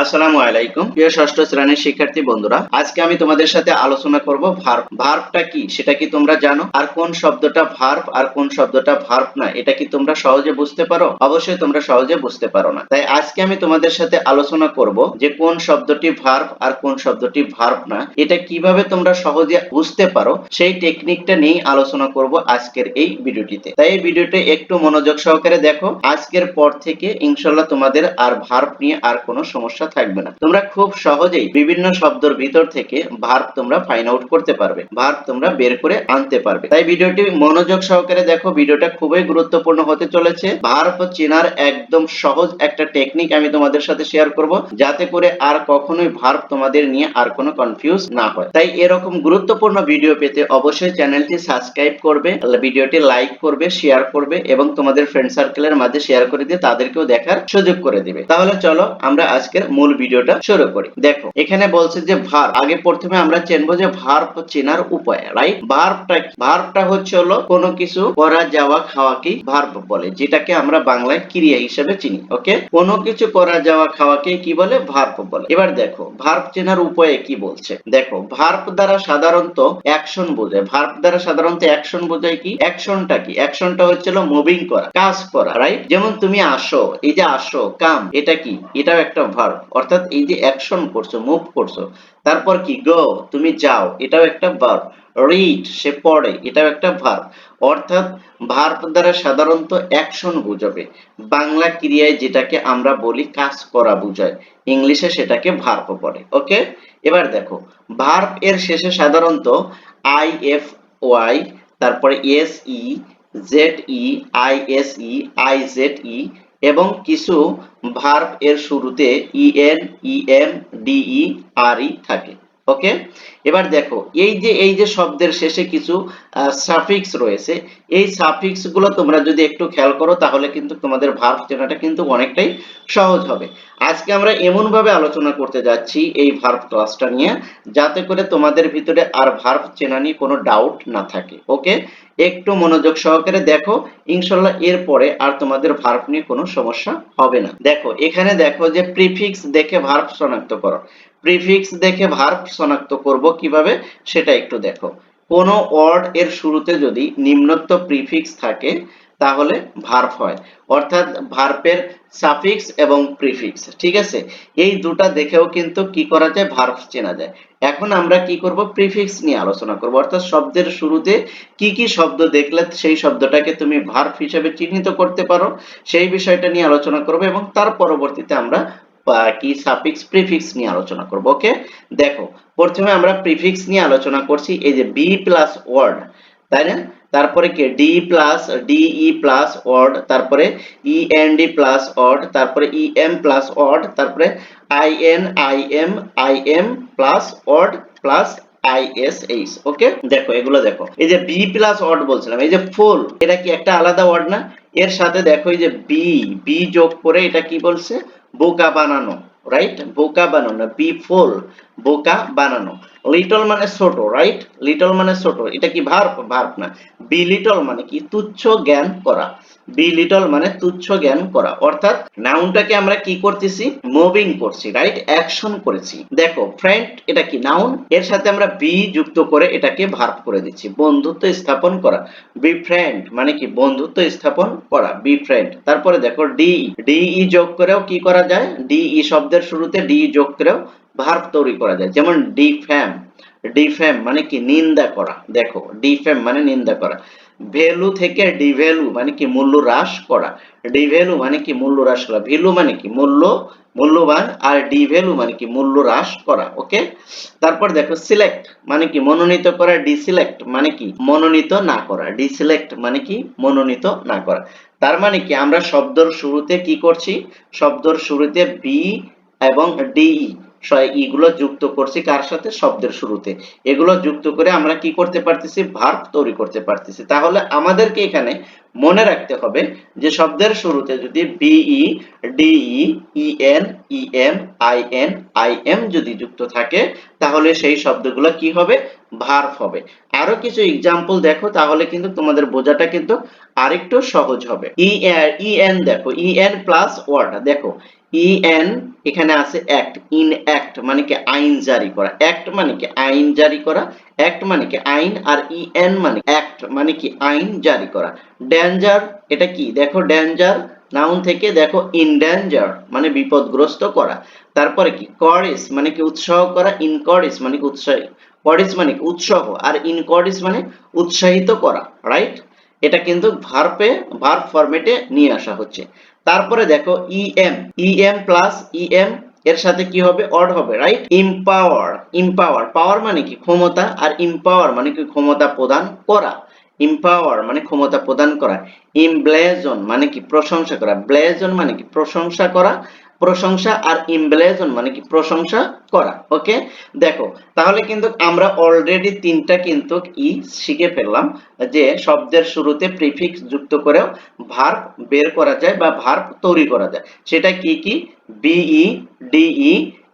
আসসালামু আলাইকুম। প্রিয় ষষ্ঠ শ্রেণির শিক্ষার্থী বন্ধুরা, আজকে আমি তোমাদের সাথে আলোচনা করব ভার্ব ভার্বটা কি, সেটা কি তোমরা জানো? আর কোন শব্দটা ভার্ব আর কোন শব্দটা ভার্ব না, এটা কি তোমরা সহজে বুঝতে পারো? অবশ্যই তোমরা সহজে বুঝতে পারো না। তাই আজকে আমি তোমাদের সাথে আলোচনা করব যে কোন শব্দটি ভার্ব আর কোন শব্দটি ভার্ব না, এটা কীভাবে তোমরা সহজে বুঝতে পারো, সেই টেকনিকটা নিয়ে আলোচনা করব আজকের এই ভিডিওটিতে। তাই এই ভিডিওটি একটু মনোযোগ সহকারে দেখো, আজকের পর থেকে ইনশাল্লাহ তোমাদের আর ভার্ব নিয়ে আর কোনো সমস্যা থাকবে না। তোমরা খুব সহজেই বিভিন্ন শব্দের ভিতর থেকে ভার্ব তোমরা ফাইন আউট করতে পারবে। ভার্ব তোমরা বের করে আনতে পারবে। তাই ভিডিওটি মনোযোগ সহকারে দেখো, ভিডিওটা খুবই গুরুত্বপূর্ণ হতে চলেছে। ভার্ব চেনার একদম সহজ একটা টেকনিক আমি তোমাদের সাথে শেয়ার করব, যাতে করে আর কখনোই ভার্ব তোমাদের নিয়ে আর কোনো কনফিউজ না হয়। তাই এরকম গুরুত্বপূর্ণ ভিডিও পেতে অবশ্যই চ্যানেলটি সাবস্ক্রাইব করবে, ভিডিওটি লাইক করবে শেয়ার করবে এবং তোমাদের ফ্রেন্ড সার্কেলের মাঝে শেয়ার করে দিয়ে তাদেরকেও দেখার সুযোগ করে দিবে। তাহলে চলো আমরা আজকের মূল ভিডিওটা শুরু করি। দেখো, এখানে বলছে যে ভার আগে প্রথমে আমরা চিনবো যে ভার্ব চেনার উপায় রাইট ভার্বটা ভার্বটা হচ্ছে হলো কোনো কিছু করা, যাওয়া খাওয়াকেই ভার্ব বলে, যেটাকে আমরা বাংলায় ক্রিয়া হিসেবে চিনি ওকে কোনো কিছু করা, যাওয়া, খাওয়াকে কি বলে? ভার্ব বলে। এবার দেখো ভার্ব চেনার উপায়ে কি বলছে? দেখো ভার্ব দ্বারা সাধারণত অ্যাকশন বোঝায়। ভার্ব দ্বারা সাধারণত অ্যাকশন বোঝায় কি? অ্যাকশনটা কি? অ্যাকশনটা হচ্ছিল মুভিং করা, কাজ করা রাইট যেমন তুমি আসো, এই যে আসো কাম এটা কি? এটাও একটা ভার্ব অর্থাৎ এই যে অ্যাকশন করছ মুভ করছ, তারপর কি? গো তুমি যাও, এটাও একটা ভার্ব রিড সে পড়ে, এটাও একটা ভার্ব অর্থাৎ ভার্ব দ্বারা সাধারণত অ্যাকশন বুঝাবে। বাংলা ক্রিয়ায় যেটাকে আমরা বলি কাজ করা বুঝায়। ইংলিশে সেটাকে ভার্ব বলে ওকে এবার দেখো ভার্ব এর শেষে সাধারণত আই এফ ওয়াই তারপরে S E Z E I S E I Z E এবং কিছু ভার্ব এর শুরুতে EN EM DE R E থাকে। ওকে এবার দেখো, এই যে এই যে শব্দের শেষে কিছু সাফিক্স রয়েছে, এই সাফিক্সগুলো তোমরা যদি একটু খেয়াল করো, তাহলে কিন্তু তোমাদের ভার্ব চেনাটা কিন্তু অনেকটাই সহজ হবে। আজকে আমরা এমন ভাবে আলোচনা করতে যাচ্ছি এই ভার্ব ক্লাসটা নিয়ে, যাতে করে তোমাদের ভিতরে আর ভার্ব চেনা নিয়ে কোনো ডাউট না থাকে ওকে একটু মনোযোগ সহকারে দেখো ইনশাল্লাহ এরপরে আর তোমাদের ভার্ব নিয়ে কোনো সমস্যা হবে না। দেখো, এখানে দেখো যে প্রিফিক্স দেখে ভার্ব শনাক্ত করো। প্রিফিক্স দেখে ভার্ব শনাক্ত করব কীভাবে সেটা একটু দেখো। কোন ওয়ার্ড এর শুরুতে যদি নিম্নোক্ত প্রিফিক্স থাকে, তাহলে ভার্ব হয়। অর্থাৎ ভার্বের সাফিক্স এবং প্রিফিক্স ঠিক আছে? এই দুটা দেখেও কিন্তু কি করা যায়? ভার্ব চেনা যায়। এখন আমরা কি করব? প্রিফিক্স নিয়ে আলোচনা করব। অর্থাৎ শব্দের শুরুতে কি কি শব্দ দেখলে সেই শব্দটাকে তুমি ভার্ব হিসেবে চিহ্নিত করতে পারো, সেই বিষয়টা নিয়ে আলোচনা করব এবং তার পরবর্তীতে আমরা কি সাফিক্স প্রিফিক্স নিয়ে আলোচনা করব ওকে দেখো, প্রথমে আমরা প্রিফিক্স নিয়ে আলোচনা করছি, এই যে বি প্লাস ওয়ার্ড তাই না? তারপরে কি? D plus DE plus word তারপরে E N D plus word তারপরে ই এম প্লাস ওয়ার্ড তারপরে I N I M I M plus word plus okay দেখো, এগুলো দেখো। এই যে বি প্লাস ওয়ার্ড বলছিলাম, এই যে ফুল এটা কি একটা আলাদা ওয়ার্ড না? এর সাথে দেখো, এই যে বি বি যোগ করে এটা কি বলছে? বোকা বানানো রাইট বোকা বানানো বি ফুল বোকা বানানো। লিটল মানে ছোট রাইট লিটল মানে ছোট, এটা কি ভার্ব ভার্ব না। বি লিটল মানে কি? তুচ্ছ জ্ঞান করা। বি লিটল মানে তুচ্ছ জ্ঞান করা। অর্থাৎ নাউনটাকে আমরা কি করতেছি? মুভিং করছি রাইট অ্যাকশন করেছি। দেখো ফ্রেন্ড এটা কি? নাউন এর সাথে আমরা বি যুক্ত করে এটাকে ভার্ব করে দিচ্ছি। বন্ধুত্ব স্থাপন করা। বি ফ্রেন্ড মানে কি? বন্ধুত্ব স্থাপন করা। বি ফ্রেন্ড তারপরে দেখো ডি ডি ই যোগ করেও কি করা যায়? ডি ই শব্দের শুরুতে ডি যোগ করেও ভার্ব তৈরি করা যায়। যেমন ডিফ্যাম ডিফ্যাম মানে কি? নিন্দা করা। দেখো, ডিফ্যাম মানে নিন্দা করা। ভ্যালু থেকে ডিভ্যালু মানে কি? মূল্য হ্রাস করা। ডিভ্যালু মানে কি? মূল্য হ্রাস করা। ভ্যালু মানে কি? মূল্য, মূল্যবান। আর ডিভ্যালু মানে কি? মূল্য হ্রাস করা। ওকে? তারপর দেখো, সিলেক্ট মানে কি? মনোনীত করা। ডিসিলেক্ট মানে কি? মনোনীত না করা। ডিসিলেক্ট মানে কি? মনোনীত না করা। তার মানে কি? আমরা শব্দর শুরুতে কি করছি? শব্দর শুরুতে বি এবং ডিই এগুলো যুক্ত করছি কার সাথে? শব্দের শুরুতে। এগুলো যুক্ত করে আমরা কি করতে পারতেছি? ভার্ব তৈরি করতে পারতেছি। তাহলে আমাদেরকে এখানে মনে রাখতে হবে যে শব্দের শুরুতে যদি BE DE EN EM IN IM যদি যুক্ত থাকে, তাহলে সেই শব্দগুলো কি হবে? ভার্ব হবে। আরও কিছু এক্সাম্পল দেখো, তাহলে কিন্তু তোমাদের বোঝাটা কিন্তু আরেকটু সহজ হবে। ই ইএন দেখো। ইএন প্লাস ওয়ার্ড দেখো ইএন এখানে আছে অ্যাক্ট ইন অ্যাক্ট মানে কি আইন জারি করা। অ্যাক্ট মানে কি আইন জারি করা অ্যাক্ট মানে কি আইন, আর ইএন মানে অ্যাক্ট মানে কি আইন জারি করা। ডেঞ্জার এটা কি? দেখো ডেঞ্জার নাউন থেকে দেখো ইন ডেঞ্জার মানে বিপদগ্রস্ত করা। তারপরে কি? করিস মানে কি উৎসাহ করা ইনকরিস মানে কি উৎসাহ করিস মানে কি উৎসাহ, আর ইনকরিস মানে উৎসাহিত করা রাইট এটা কিন্তু ভার্পে ভার্ব ফরম্যাটে নিয়ে আসা হচ্ছে। তারপরে দেখো ইএম ইএম প্লাস ইএম এর সাথে কি হবে? অড হবে রাইট ইম্পাওয়ার ইম্পাওয়ার পাওয়ার মানে কি? ক্ষমতা আর ইম্পাওয়ার মানে কি? ক্ষমতা প্রদান করা। ইম্পাওয়ার মানে ক্ষমতা প্রদান করা। ইমব্লেজন মানে কি? প্রশংসা করা। ব্লেজন মানে কি? প্রশংসা করা। প্রশংসা আর ইমব্লেজন মানে কি প্রশংসা করা ওকে দেখো, তাহলে কিন্তু আমরা অলরেডি তিনটা কিন্তু ই শিখে ফেললাম যে শব্দের শুরুতে প্রিফিক্স যুক্ত করেও ভার্ব বের করা যায় বা ভার্ব তৈরি করা যায়। সেটা কি কি? বিই ডিই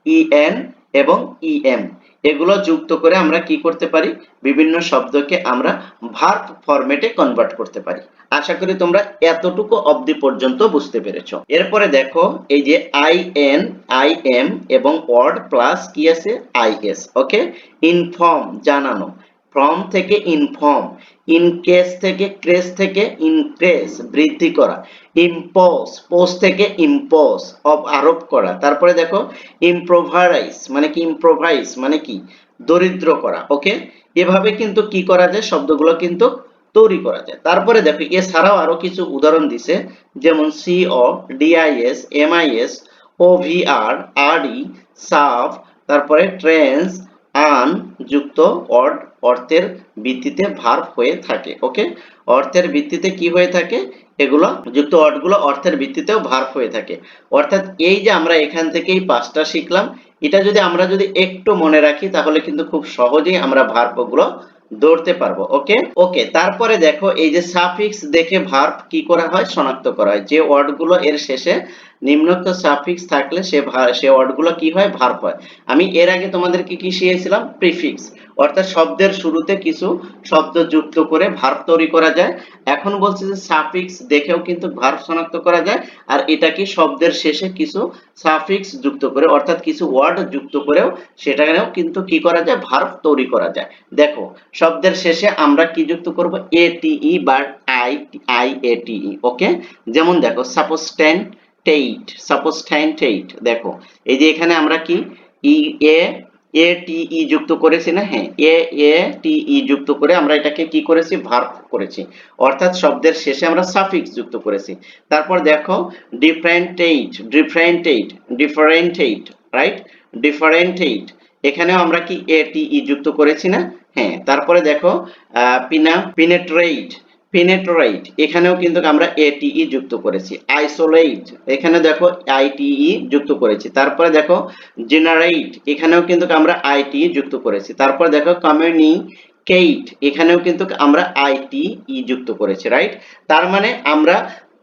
ইএন এবং ইএম এগুলো যুক্ত করে আমরা কি করতে পারি? বিভিন্ন শব্দকে আমরা ভার্ব ফরম্যাটে কনভার্ট করতে পারি। আশা করি তোমরা এতটুকু অবধি পর্যন্ত বুঝতে পেরেছ। এরপরে দেখো, এই যে আই এন আই এম এবং ওয়ার্ড প্লাস কি আছে? আই এস ওকে ইনফর্ম জানানো। ফ্রম থেকে ইনফর্ম ইনকেস থেকে ক্রেস থেকে ইনক্রেস বৃদ্ধি করা ইম্পোজ পোজ থেকে ইম্পোজ অব, আরোপ করা, তারপরে দেখো ইম্প্রোভারাইজ মানে কি ইম্প্রোভাইজ মানে কি? দরিদ্র করা ওকে এভাবে কিন্তু কি করা যায়? শব্দগুলো কিন্তু তৈরি করা যায়। তারপরে দেখো, এছাড়াও আরও কিছু উদাহরণ দিছে, যেমন C CO DIS MIS OVR RE সাফ তারপরে ট্রেন্স আন যুক্ত অড অর্থের ভিত্তিতে ভার্ব হয়ে থাকে, ওকে? অর্থের ভিত্তিতে কি হয়ে থাকে? এগুলো যুক্ত অর্থগুলো অর্থের ভিত্তিতেও ভার্ব হয়ে থাকে। অর্থাৎ এই যে আমরা এখান থেকে এই পাঁচটা শিখলাম, এটা যদি আমরা যদি একটু মনে রাখি, তাহলে কিন্তু খুব সহজেই আমরা ভার্বগুলো ধরতে পারব ওকে ওকে তারপরে দেখো এই যে সাফিক্স দেখে ভার্ব কি করা হয়? শনাক্ত করা হয়। যে ওয়ার্ডগুলো এর শেষে নিম্নোক্ত সাফিক্স থাকলে সে সে ওয়ার্ডগুলো কি হয়? ভার্ব হয়। আমি এর আগে তোমাদেরকে কি শিখিয়েছিলাম? প্রিফিক্স অর্থাৎ শব্দের শুরুতে কিছু শব্দ যুক্ত করে ভার্ব তৈরি করা যায়। এখন বলছে যে সাফিক্স দেখেও কিন্তু ভার্ব শনাক্ত করা যায়, আর এটা কি শব্দের শেষে কিছু সাফিক্স যুক্ত করে, অর্থাৎ কিছু ওয়ার্ড যুক্ত করেও সেটাকেও কিন্তু কি করা যায়? ভার্ব তৈরি করা যায়। দেখো, শব্দের শেষে আমরা কি যুক্ত করব? এটিই বা আই আই এটিই ওকে যেমন দেখো সাপোজ টেন টেইট সাপোজ টেন টেইট দেখো, এই যে এখানে আমরা কি ই এ এ টি ই যুক্ত করেছি না? হ্যাঁ এ এ টি ই যুক্ত করে আমরা এটাকে কি করেছি? ভার্ব করেছি। অর্থাৎ শব্দের শেষে আমরা সাফিক্স যুক্ত করেছি। তারপর দেখো ডিফারেন্টেট ডিফারেন্টেট ডিফারেন্টেট রাইট ডিফারেন্টেট এখানেও আমরা কি এ টি ই যুক্ত করেছি না? হ্যাঁ তারপরে দেখো পিনা পিনেট্রেট পিনেট্রেট এখানেও কিন্তু আমরা এটিই যুক্ত করেছি। আইসোলেট এখানে দেখো আইটিই যুক্ত করেছি। তারপরে দেখো জেনারেট এখানেও কিন্তু আমরা আইটি যুক্ত করেছি। তারপরে দেখো কমিউনিকেট এখানেও কিন্তু আমরা আইটি ই যুক্ত করেছি রাইট তার মানে আমরা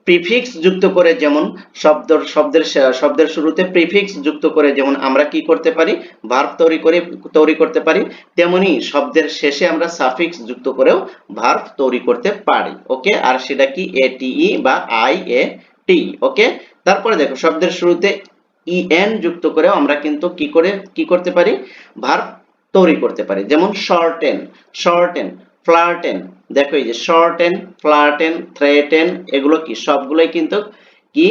প্রিফিক্স যুক্ত করে যেমন শব্দ শব্দের শব্দের শুরুতে প্রিফিক্স যুক্ত করে যেমন আমরা কি করতে পারি? ভার্ব তৈরি করে, তৈরি করতে পারি। তেমনি শব্দের শেষে আমরা সাফিক্স যুক্ত করেও ভার্ব তৈরি করতে পারি। ওকে? আর সেটা কি? এ টিই বা আই এ টি ওকে? তারপরে দেখো, শব্দের শুরুতে ই এন যুক্ত করেও আমরা কিন্তু কি করে, কি করতে পারি? ভার্ব তৈরি করতে পারি। যেমন শর্টেন শর্টেন ফ্লার্টেন দেখো এই যে শর্টেন ফ্লার্টেন থ্রেটেন এগুলো কি? সবগুলোই কিন্তু কি?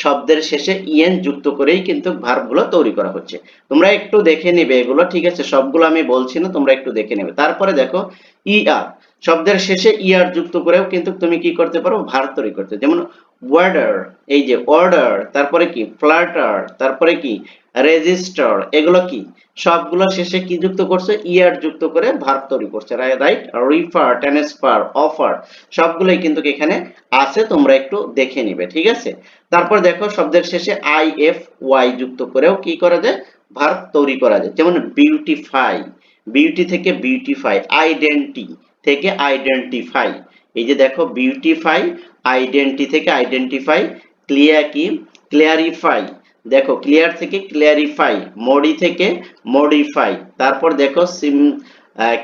শব্দের শেষে ইএন যুক্ত করেই কিন্তু ভার্বগুলো তৈরি করা হচ্ছে। তোমরা একটু দেখে নেবে এগুলো, ঠিক আছে? সবগুলো আমি বলছি না, তোমরা একটু দেখে নেবে। তারপরে দেখো ইআর শব্দের শেষে ইআর যুক্ত করেও কিন্তু তুমি কি করতে পারো? ভার্ব তৈরি করতে। যেমন ওয়ার্ডার এই যে অর্ডার তারপরে কি? ফ্লাটার তারপরে কি? রেজিস্টার, এগুলো কি? সবগুলো শেষে কি যুক্ত করছে? ইয়ার যুক্ত করে ভার্ব তৈরি করছে রাইট রিফার ট্রান্সফার অফার সবগুলোই কিন্তু এখানে আছে, তোমরা একটু দেখে নিবে, ঠিক আছে? তারপর দেখো, শব্দের শেষে আই এফ ওয়াই যুক্ত করেও কি করা যায়? ভার্ব তৈরি করা যায়। যেমন বিউটিফাই বিউটি থেকে বিউটিফাই আইডেন্টি থেকে আইডেন্টিফাই এই যে দেখো বিউটিফাই আইডেন্টি থেকে আইডেন্টিফাই ক্লিয়ার কি? ক্লিয়ারিফাই দেখো ক্লিয়ার থেকে ক্লিয়ারিফাই মডি থেকে মডিফাই তারপর দেখো সিম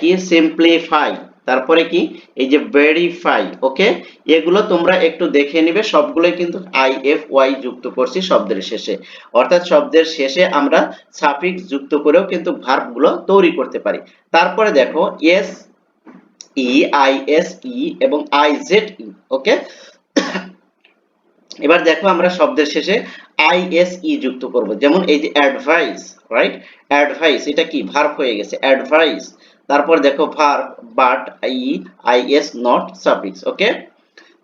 কি? সিম্পলিফাই তারপরে কি? এই যে ভেরিফাই ওকে এগুলো তোমরা একটু দেখে নিবে, সবগুলোই কিন্তু আই এফ ওয়াই যুক্ত করছি শব্দের শেষে। অর্থাৎ শব্দের শেষে আমরা সাফিক্স যুক্ত করেও কিন্তু ভার্বগুলো তৈরি করতে পারি। তারপরে দেখো S E I S E এবং আই জেড ই ওকে এবার দেখো আমরা শব্দের শেষে আই এস ই যুক্ত করব। যেমন এই যে অ্যাডভাইস রাইট অ্যাডভাইস এটা কি? ভার্ব হয়ে গেছে। অ্যাডভাইস তারপর দেখো verb but I I S not suffix okay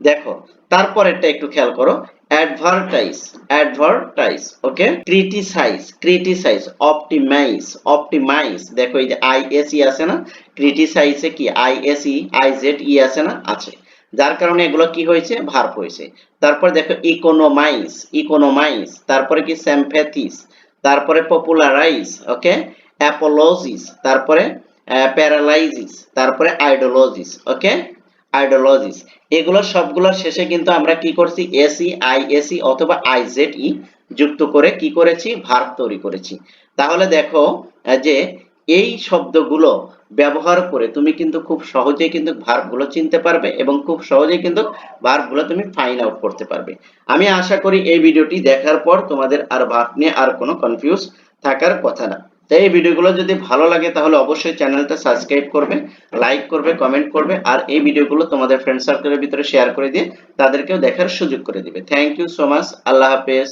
দেখো, তারপরেরটা একটু খেয়াল করো। Advertise advertise okay criticise criticise optimise optimise দেখো এই যে আই এস ই আছে না? ক্রিটিসাইজে কি? I S E I Z E আছে না? আছে। যার কারণে এগুলো কি হয়েছে? ভার্ব হয়েছে। তারপর দেখো ইকোনোমাইজ ইকোনোমাইজ তারপরে কি স্যাম্পেথিস তারপরে পপুলারাইজ ওকে? অ্যাপোলজিস তারপরে প্যারালাইজিস তারপরে আইডোলজিস ওকে? আইডোলজিস এগুলো সবগুলোর শেষে কিন্তু আমরা কি করছি? এসি আই এসি অথবা আই জেড ই যুক্ত করে কি করেছি? ভার্ব তৈরি করেছি। তাহলে দেখো যে এই শব্দগুলো ব্যবহার করে তুমি কিন্তু খুব সহজেই কিন্তু ভার্বগুলো চিনতে পারবে এবং খুব সহজেই কিন্তু ভার্বগুলো তুমি ফাইন্ড আউট করতে পারবে। আমি আশা করি এই ভিডিওটি দেখার পর তোমাদের আর ভার্ব নিয়ে আর কোনো কনফিউজ থাকার কথা না। তাই এই ভিডিওগুলো যদি ভালো লাগে তাহলে অবশ্যই চ্যানেলটা সাবস্ক্রাইব করবে লাইক করবে কমেন্ট করবে আর এই ভিডিওগুলো তোমাদের ফ্রেন্ড সার্কেলের ভিতরে শেয়ার করে দিয়ে তাদেরকেও দেখার সুযোগ করে দিবে। থ্যাংক ইউ সো মাচ আল্লাহ হাফেজ।